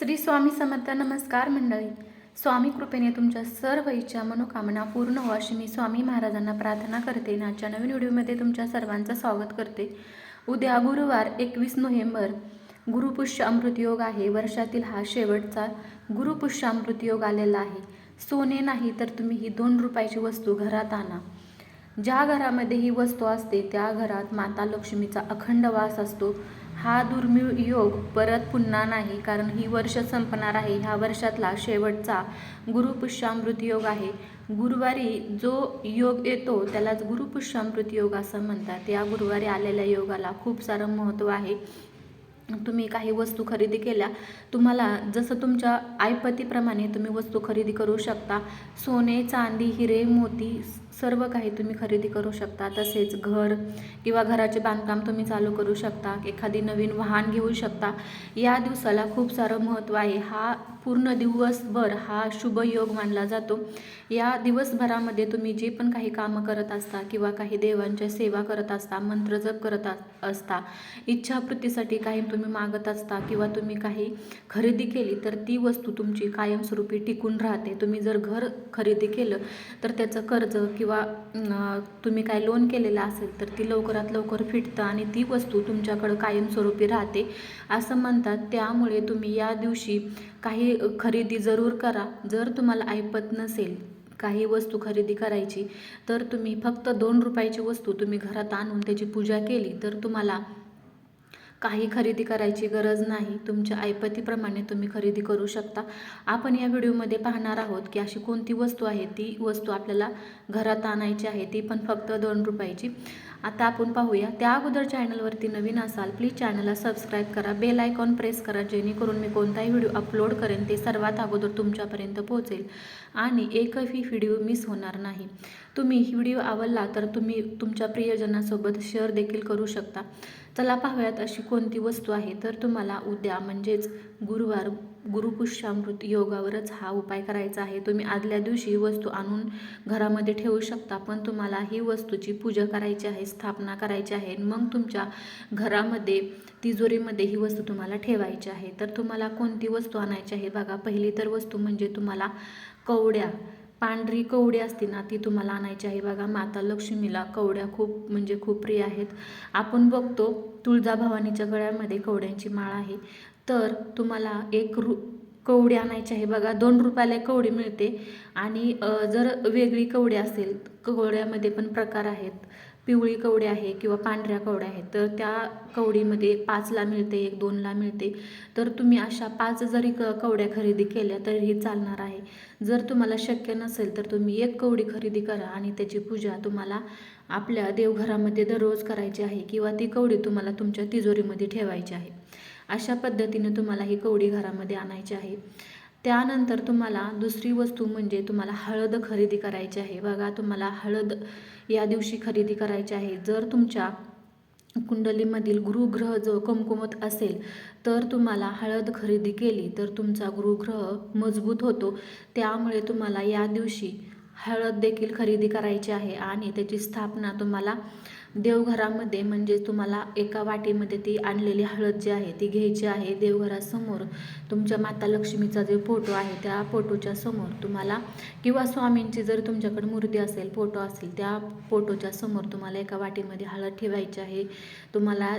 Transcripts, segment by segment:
श्री स्वामी समर्थ नमस्कार मंडळी. स्वामी कृपेने तुमच्या सर्व इच्छा मनोकामना पूर्ण हो अशी मी स्वामी महाराजांना प्रार्थना करते नाच्या आजच्या नवीन व्हिडिओमध्ये तुमच्या सर्वांचं स्वागत करते. उद्या गुरुवार एकवीस नोव्हेंबर. गुरुपुष्य अमृतयोग आहे. वर्षातील हा शेवटचा गुरुपुष्य अमृतयोग आलेला आहे. सोने नाही तर तुम्ही ही दोन रुपयाची वस्तू घरात आणा. ज्या घरामध्ये ही वस्तू असते त्या घरात माता लक्ष्मीचा अखंड वास असतो. हा दुर्मिळ योग परत पुन्हा नाही कारण ही वर्ष संपणार आहे. ह्या वर्षातला शेवटचा गुरुपुष्यामृत योग आहे. गुरुवारी जो योग येतो त्यालाच गुरुपुष्यामृत योग असं म्हणतात. या गुरुवारी आलेल्या योगाला खूप सारं महत्त्व आहे. तुम्ही काही वस्तू खरेदी केल्या तुम्हाला जसं तुमच्या आईपतीप्रमाणे तुम्ही वस्तू खरेदी करू शकता. सोने चांदी हिरे मोती सर्व काही तुम्ही खरेदी करू शकता. तसेच घर किंवा घराचे बांधकाम तुम्ही चालू करू शकता. एखादी नवीन वाहन घेऊ शकता. या दिवसाला खूप सारं महत्त्व आहे. हा पूर्ण दिवसभर हा शुभ योग मानला जातो. या दिवसभरामध्ये तुम्ही जे पण काही कामं करत असता किंवा काही देवांच्या सेवा करत असता मंत्रजप करत असता इच्छापूर्तीसाठी काही तुम्ही तुम्ही मागत असता किंवा तुम्ही काही खरेदी केली तर ती वस्तू तुमची कायमस्वरूपी टिकून राहते. तुम्ही जर घर खरेदी केलं तर त्याचं कर्ज किंवा तुम्ही काय लोन केलेलं असेल तर ती लवकरात लवकर फिटतं आणि ती वस्तू तुमच्याकडं कायमस्वरूपी राहते. असं म्हणतात. त्यामुळे तुम्ही या दिवशी काही खरेदी जरूर करा. जर तुम्हाला ऐपत नसेल काही वस्तू खरेदी करायची तर तुम्ही फक्त दोन रुपयाची वस्तू तुम्ही घरात आणून त्याची पूजा केली तर तुम्हाला काही खरेदी करायची गरज नाही. तुमच्या ऐपतीप्रमाणे तुम्ही खरेदी करू शकता. आपण या व्हिडिओमध्ये पाहणार आहोत की अशी कोणती वस्तू आहे? ती वस्तू आपल्याला घरात आणायची आहे. ती पण फक्त दोन रुपयाची. आता आपण पाहूया. त्या अगोदर चॅनलवरती नवीन असाल प्लीज चॅनलला सबस्क्राईब करा. बेल आयकॉन प्रेस करा जेणेकरून मी कोणताही व्हिडिओ अपलोड करेन ते सर्वात अगोदर तुमच्यापर्यंत पोहोचेल. आणि एकही व्हिडिओ मिस होणार नाही. तुम्ही ही व्हिडिओ आवडला तर तुम्ही तुमच्या प्रियजनासोबत शेअर देखील करू शकता. चला पाहूयात अशी कोणती वस्तू आहे. तर तुम्हाला उद्या म्हणजेच गुरुवार गुरुपुष्यामृत योगावरच हा उपाय करायचा आहे. तुम्ही आदल्या दिवशी ही वस्तू आणून घरामध्ये ठेवू शकता पण तुम्हाला ही वस्तूची पूजा करायची आहे स्थापना करायची आहे. मग तुमच्या घरामध्ये तिजोरीमध्ये ही वस्तू तुम्हाला ठेवायची आहे. तर तुम्हाला कोणती वस्तू आणायची आहे? बघा पहिली तर वस्तू म्हणजे तुम्हाला कवड्या. पांढरी कवडी असते ना ती तुम्हाला आणायची आहे. बघा माता लक्ष्मीला कवड्या खूप म्हणजे खूप प्रिय आहेत. आपण बघतो तुळजाभवानीच्या गळ्यामध्ये कवड्यांची माळ आहे. तर तुम्हाला एक रु कवडी आणायची आहे. बघा दोन रुपयाला कवडी मिळते. आणि जर वेगळी कवडी असेल कवड्यामध्ये पण प्रकार आहेत. पिवळी कवडी आहे किंवा पांढऱ्या कवड्या आहेत तर त्या कवडीमध्ये पाचला मिळते एक दोनला मिळते. तर तुम्ही अशा पाच जरी क कवड्या खरेदी केल्या तरीही चालणार आहे. जर तुम्हाला शक्य नसेल तर तुम्ही एक कवडी खरेदी करा आणि त्याची पूजा तुम्हाला आपल्या देवघरामध्ये दररोज करायची आहे किंवा ती कवडी तुम्हाला तुमच्या तिजोरीमध्ये ठेवायची आहे. अशा पद्धतीने तुम्हाला ही कवडी घरामध्ये आणायची आहे. त्यानंतर तुम्हाला दुसरी वस्तू म्हणजे तुम्हाला हळद खरेदी करायची आहे. बघा तुम्हाला हळद या दिवशी खरेदी करायची आहे. जर तुमच्या कुंडलीमधील गुरुग्रह जो कमकुमत असेल तर तुम्हाला हळद खरेदी केली तर तुमचा गुरुग्रह मजबूत होतो. त्यामुळे तुम्हाला या दिवशी हळद देखील खरेदी करायची आहे आणि त्याची स्थापना तुम्हाला देवघरामध्ये म्हणजे तुम्हाला एका वाटीमध्ये ती आणलेली हळद जी आहे ती घ्यायची आहे देवघरासमोर. तुमच्या माता लक्ष्मीचा जो फोटो आहे त्या फोटोच्या समोर तुम्हाला किंवा स्वामींची जर तुमच्याकडे मूर्ती असेल फोटो असेल त्या फोटोच्या समोर तुम्हाला एका वाटीमध्ये हळद ठेवायची आहे. तुम्हाला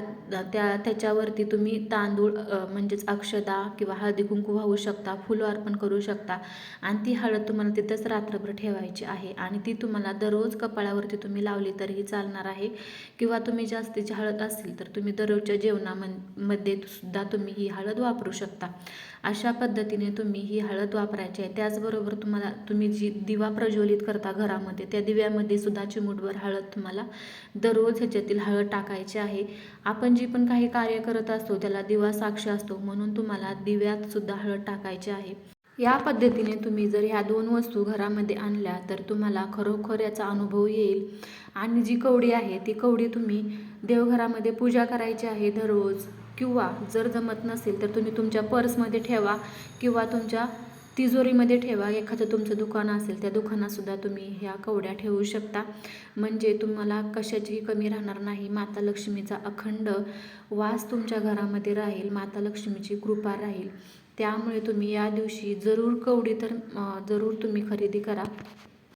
त्या त्याच्यावरती तुम्ही तांदूळ म्हणजेच अक्षदा किंवा हळदी कुंकू वाहू शकता फुलं अर्पण करू शकता. आणि ती हळद तुम्हाला तिथंच रात्रभर ठेवायची आहे. आणि ती तुम्हाला दररोज कपाळावरती तुम्ही लावली तरीही चालणार आहे. किंवा तुम्ही जास्तीची हळद असेल तर तुम्ही दररोजच्या जेवणामध्ये सुद्धा तुम्ही ही हळद वापरू शकता. अशा पद्धतीने तुम्ही ही हळद वापरायची आहे. त्याचबरोबर तुम्हाला तुम्ही जी दिवा प्रज्वलित करता घरामध्ये त्या दिव्यामध्ये सुद्धा चिमूटभर हळद तुम्हाला दररोज ह्याच्यातील हळद टाकायची आहे. आपण जी पण काही कार्य करत असतो त्याला दिवा साक्ष असतो म्हणून तुम्हाला दिव्यात सुद्धा हळद टाकायची आहे. या पद्धतीने तुम्ही जर ह्या दोन वस्तू घरामध्ये आणल्या तर तुम्हाला खरोखर याचा अनुभव येईल. आणि जी कवडी आहे ती कवडी तुम्ही देवघरामध्ये पूजा करायची आहे दररोज किंवा जर जमत नसेल तर तुम्ही तुमच्या पर्समध्ये ठेवा किंवा तुमच्या तिजोरीमध्ये ठेवा. एखादं तुमचं दुकान असेल त्या दुकानातसुद्धा तुम्ही ह्या कवड्या ठेवू शकता. म्हणजे तुम्हाला कशाचीही कमी राहणार नाही. माता लक्ष्मीचा अखंड वास तुमच्या घरामध्ये राहील. माता लक्ष्मीची कृपा राहील. त्यामुळे तुम्ही या दिवशी जरूर कवडी तर जरूर तुम्ही खरेदी करा.